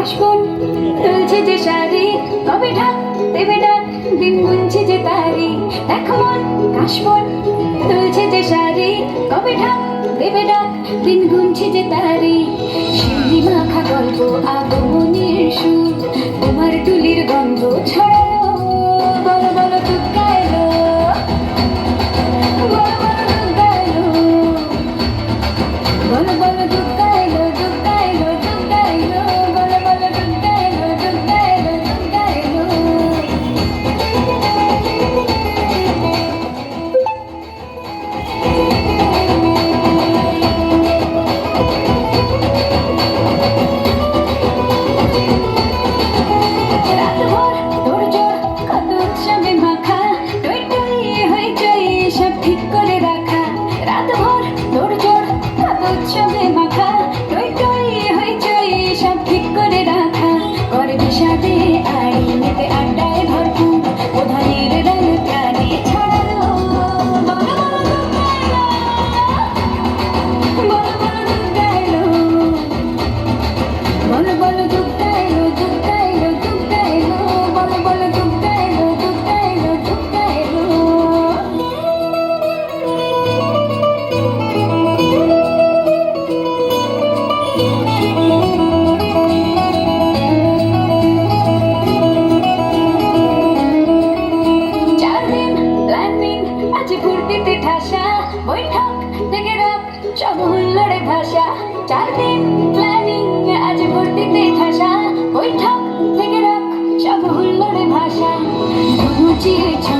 কাশবন তুলছে যে শাড়ি কবে ঢাক দেবে ডাক, দিন গুনছে যে তারি। দেখো মন কাশবন তুলছে যে শাড়ি কবে ঢাক দেবে ডাক, দিন গুনছে যে তারি। শিউলি মাখা গল্প, আগমনের সুর, তোমার তুলির গন্ধ ছড়ালো। বলো বলো টুকা এলো বলো বলো টুকা বলো বলো টুকা উৎসবে মাখা টই টই হইচই সব ঠিক করে রাখা। করে বিষাদে আইনেতে আড্ডায় ভরপুর। আজ ফুর্তিতে ঠাসা, বৈঠক ডেকে রাখ সব হুল্লোড়ে ভাষা চার দিন প্ল্যানিং আজ ফুর্তিতে ঠাসা, বৈঠক ডেকে রাখ সব হুল্লোড়ে ভাষা ধনুচির ছন্দে